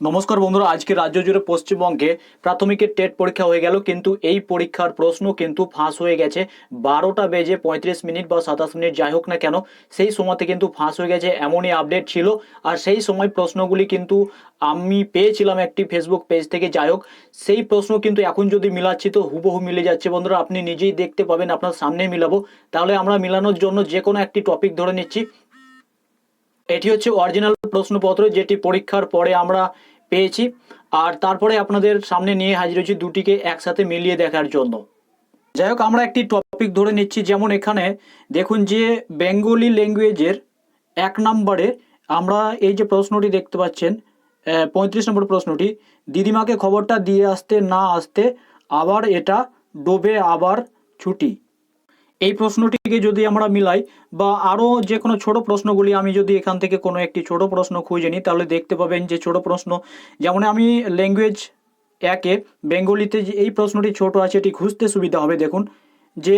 নমস্কার বন্ধুরা, আজকে রাজ্য জুড়ে পশ্চিমবঙ্গে প্রাথমিকের টেট পরীক্ষা হয়ে গেল, কিন্তু এই পরীক্ষার প্রশ্ন কিন্তু ফাঁস হয়ে গেছে। বারোটা বেজে পঁয়ত্রিশ মিনিট বা সাতাশ মিনিট যাই হোক না কেন, সেই সময়তে কিন্তু ফাঁস হয়ে গেছে এমনই আপডেট ছিল। আর সেই সময় প্রশ্নগুলি কিন্তু আমি পেয়েছিলাম একটি ফেসবুক পেজ থেকে, যাই হোক, সেই প্রশ্ন কিন্তু এখন যদি মিলাচ্ছি তো হুবহু মিলে যাচ্ছে বন্ধুরা। আপনি নিজেই দেখতে পাবেন, আপনার সামনে মিলাবো। তাহলে আমরা মিলানোর জন্য যে কোনো একটি টপিক ধরে নিচ্ছি। এটি হচ্ছে অরিজিনাল প্রশ্নপত্র, যেটি পরীক্ষার পরে আমরা পেয়েছি। আর তারপরে আপনাদের সামনে নিয়ে হাজির হয়েছি দুটিকে একসাথে মিলিয়ে দেখার জন্য। যাই হোক, আমরা একটি টপিক ধরে নিচ্ছি, যেমন এখানে দেখুন যে বেঙ্গলি ল্যাঙ্গুয়েজের এক নম্বরে আমরা এই যে প্রশ্নটি দেখতে পাচ্ছেন পঁয়ত্রিশ নম্বর প্রশ্নটি, দিদিমাকে খবরটা দিয়ে আসতে না আসতে আবার এটা ডোবে আবার ছুটি। এই প্রশ্নটিকে যদি আমরা মিলাই বা আরও যে কোনো ছোট প্রশ্নগুলি আমি যদি এখান থেকে কোনো একটি ছোট প্রশ্ন খুঁজে নিই, তাহলে দেখতে পাবেন যে ছোট প্রশ্ন, যেমন আমি ল্যাঙ্গুয়েজ একে বেঙ্গলিতে যে এই প্রশ্নটি ছোট আছে, এটি খুঁজতে সুবিধা হবে। দেখুন, যে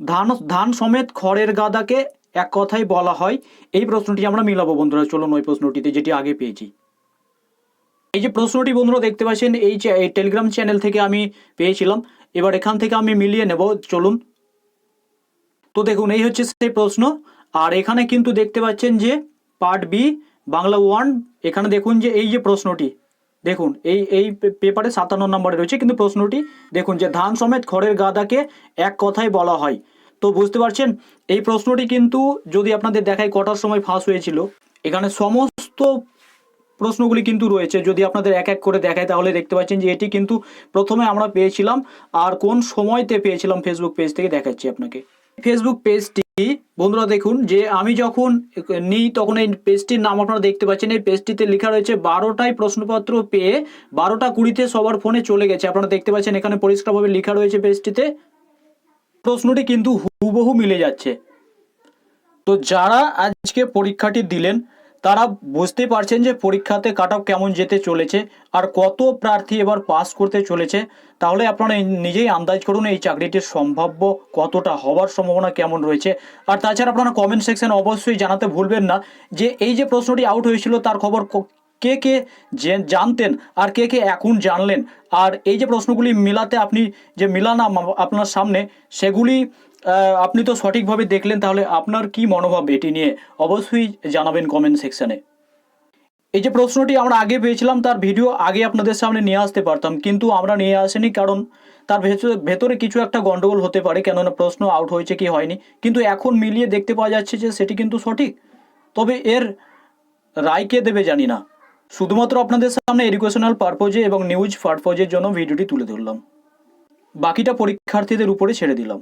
ধান ধান সমেত খড়ের গাদাকে এক কথাই বলা হয়, এই প্রশ্নটি আমরা মিলাবো বন্ধুরা। চলুন ওই প্রশ্নটিতে যেটি আগে পেয়েছি। এই যে প্রশ্নটি বন্ধুরা দেখতে পাচ্ছেন এই টেলিগ্রাম চ্যানেল থেকে আমি পেয়েছিলাম। এবার এখান থেকে আমি মিলিয়ে নেব। চলুন তো দেখুন, এই হচ্ছে সেই প্রশ্ন। আর এখানে কিন্তু দেখতে পাচ্ছেন যে পার্ট বি বাংলা ওয়ান এখানে দেখুন যে এই যে প্রশ্নটি, দেখুন, এই এই পেপারে সাতান্ন নম্বরে রয়েছে কিন্তু প্রশ্নটি, দেখুন যে ধান সমেত খড়ের গাদাকে এক কথায় বলা হয়। তো বুঝতে পারছেন, এই প্রশ্নটি কিন্তু যদি আপনাদের দেখায় কটার সময় ফাঁস হয়েছিল, এখানে সমস্ত প্রশ্নগুলি কিন্তু রয়েছে। যদি আপনাদের এক এক করে দেখায়, তাহলে দেখতে পাচ্ছেন যে এটি কিন্তু প্রথমে আমরা পেয়েছিলাম আর কোন সময়তে পেয়েছিলাম ফেসবুক পেজ থেকে দেখাচ্ছি আপনাকে। ফেসবুক পেজটি বন্ধুরা দেখুন, যে আমি যখন নিই, তখন এই পেজটির নাম আপনারা দেখতে পাচ্ছেন। এই পেজটিতে লেখা রয়েছে বারোটাই প্রশ্নপত্র পেয়ে বারোটা কুড়িতে সবার ফোনে চলে গেছে। আপনারা দেখতে পাচ্ছেন, এখানে পরিষ্কারভাবে লেখা রয়েছে পেজটিতে প্রশ্নটি কিন্তু হুবহু মিলে যাচ্ছে। তো যারা আজকে পরীক্ষাটি দিলেন তারা বুঝতে পারছেন যে পরীক্ষাতে কাট অফ কেমন যেতে চলেছে আর কত প্রার্থী এবার পাস করতে চলেছে। তাহলে আপনারা নিজেই আন্দাজ করুন এই চাকরিটির সম্ভাব্য কতটা হওয়ার সম্ভাবনা কেমন রয়েছে। আর তাছাড়া আপনারা কমেন্ট সেকশন অবশ্যই জানাতে ভুলবেন না যে এই যে প্রশ্নটি আউট হয়েছিল তার খবর ক- কে যে- জানতেন আর কে কে এখন জানলেন? আর এই যে প্রশ্নগুলি মিলাতে আপনি যে মিলানাম আপনার সামনে, সেগুলি আপনি তো সঠিকভাবে দেখলেন, তাহলে আপনার কি মনোভাব এটি নিয়ে? অবশ্যই জানাবেন কমেন্ট সেকশনে এই যে প্রশ্নটি আমরা আগে পেয়েছিলাম, তার ভিডিও আগে আপনাদের সামনে নিয়ে আসতে পারতাম, কিন্তু আমরা নিয়ে আসিনি, কারণ তার ভেতরে ভেতরে কিছু একটা গন্ডগোল হতে পারে, কেননা প্রশ্ন আউট হয়েছে কি হয়নি। কিন্তু এখন মিলিয়ে দেখতে পাওয়া যাচ্ছে যে সেটি কিন্তু সঠিক। তবে এর রায় কে দেবে জানি না। শুধুমাত্র আপনাদের সামনে এডুকেশনাল পারপোজে এবং নিউজ পারপোজের জন্য ভিডিওটি তুলে ধরলাম। বাকিটা পরীক্ষার্থীদের উপরে ছেড়ে দিলাম।